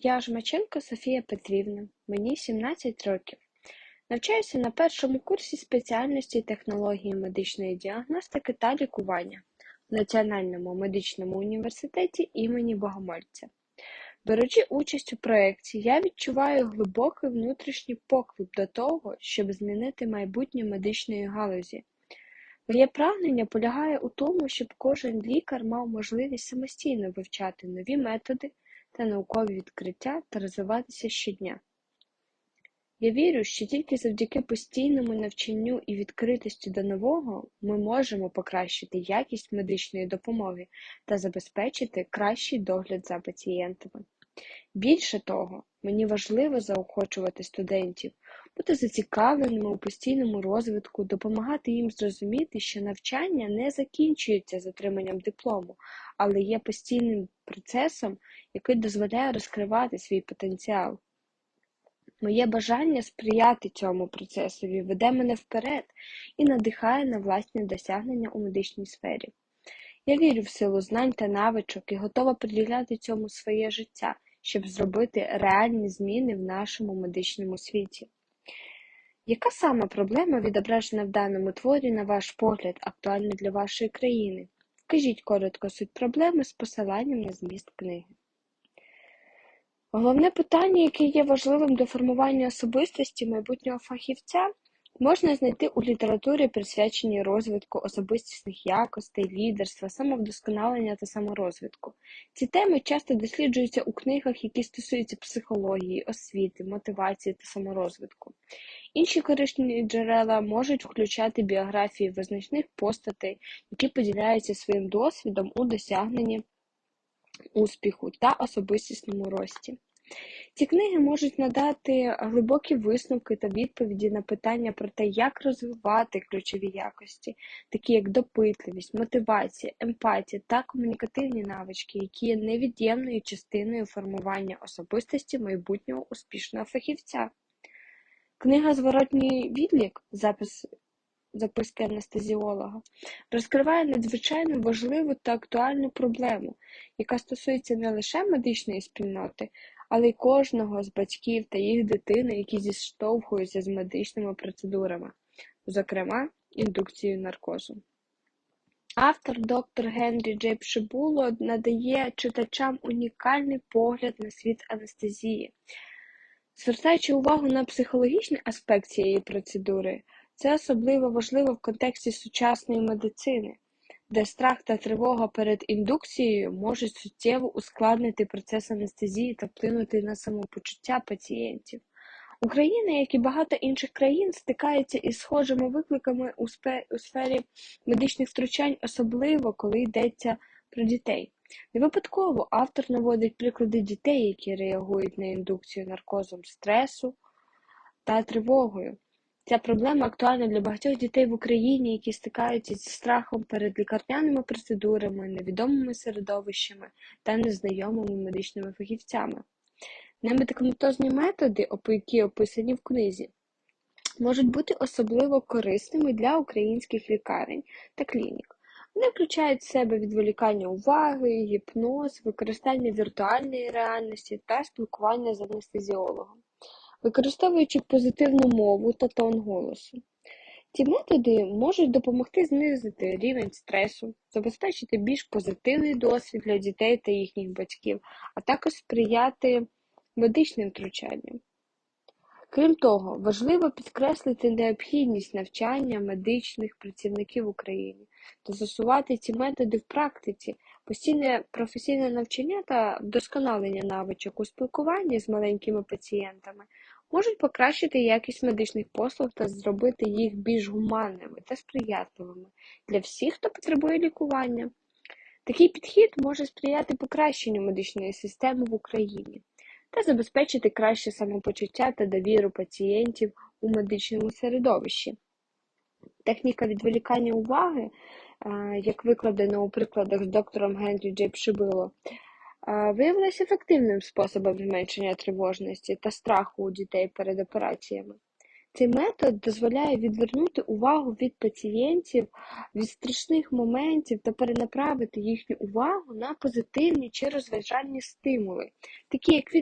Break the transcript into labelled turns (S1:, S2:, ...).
S1: Я Жмаченко Софія Петрівна, мені 17 років. Навчаюся на першому курсі спеціальності технології медичної діагностики та лікування в Національному медичному університеті імені Богомольця. Беручи участь у проєкті, я відчуваю глибокий внутрішній поклик до того, щоб змінити майбутнє медичної галузі. Моє прагнення полягає у тому, щоб кожен лікар мав можливість самостійно вивчати нові методи та наукові відкриття та розвиватися щодня. Я вірю, що тільки завдяки постійному навчанню і відкритості до нового ми можемо покращити якість медичної допомоги та забезпечити кращий догляд за пацієнтами. Більше того, мені важливо заохочувати студентів, бути зацікавленими у постійному розвитку, допомагати їм зрозуміти, що навчання не закінчується з отриманням диплому, але є постійним процесом, який дозволяє розкривати свій потенціал. Моє бажання сприяти цьому процесові веде мене вперед і надихає на власні досягнення у медичній сфері. Я вірю в силу знань та навичок і готова приділяти цьому своє життя, щоб зробити реальні зміни в нашому медичному світі. Яка саме проблема відображена в даному творі, на ваш погляд, актуальна для вашої країни? Вкажіть коротко суть проблеми з посиланням на зміст книги. Головне питання, яке є важливим для формування особистості майбутнього фахівця, можна знайти у літературі, присвяченій розвитку особистісних якостей, лідерства, самовдосконалення та саморозвитку. Ці теми часто досліджуються у книгах, які стосуються психології, освіти, мотивації та саморозвитку. Інші корисні джерела можуть включати біографії визначних постатей, які поділяються своїм досвідом у досягненні успіху та особистісному рості. Ці книги можуть надати глибокі висновки та відповіді на питання про те, як розвивати ключові якості, такі як допитливість, мотивація, емпатія та комунікативні навички, які є невід'ємною частиною формування особистості майбутнього успішного фахівця. Книга Зворотній відлік, запис записки анестезіолога, розкриває надзвичайно важливу та актуальну проблему, яка стосується не лише медичної спільноти, але й кожного з батьків та їх дитини, які зіштовхуються з медичними процедурами, зокрема індукцією наркозу. Автор доктор Генрі Джей Пшибуло надає читачам унікальний погляд на світ анестезії, звертаючи увагу на психологічний аспект цієї процедури. Це особливо важливо в контексті сучасної медицини, де страх та тривога перед індукцією можуть суттєво ускладнити процес анестезії та вплинути на самопочуття пацієнтів. Україна, як і багато інших країн, стикається із схожими викликами у сфері медичних втручань, особливо коли йдеться про дітей. Не випадково автор наводить приклади дітей, які реагують на індукцію наркозом стресу та тривогою. Ця проблема актуальна для багатьох дітей в Україні, які стикаються зі страхом перед лікарняними процедурами, невідомими середовищами та незнайомими медичними фахівцями. Немедикаментозні методи, які описані в книзі, можуть бути особливо корисними для українських лікарень та клінік. Вони включають в себе відволікання уваги, гіпноз, використання віртуальної реальності та спілкування з анестезіологом використовуючи позитивну мову та тон голосу. Ці методи можуть допомогти знизити рівень стресу, забезпечити більш позитивний досвід для дітей та їхніх батьків, а також сприяти медичним втручанням. Крім того, важливо підкреслити необхідність навчання медичних працівників в Україні та застосувати ці методи в практиці, постійне професійне навчання та вдосконалення навичок у спілкуванні з маленькими пацієнтами можуть покращити якість медичних послуг та зробити їх більш гуманними та сприятливими для всіх, хто потребує лікування. Такий підхід може сприяти покращенню медичної системи в Україні та забезпечити краще самопочуття та довіру пацієнтів у медичному середовищі. Техніка відволікання уваги, як викладено у прикладах з доктором Генрі Джей Пшибило, виявилася ефективним способом зменшення тривожності та страху у дітей перед операціями. Цей метод дозволяє відвернути увагу від пацієнтів від страшних моментів та перенаправити їхню увагу на позитивні чи розважальні стимули, такі як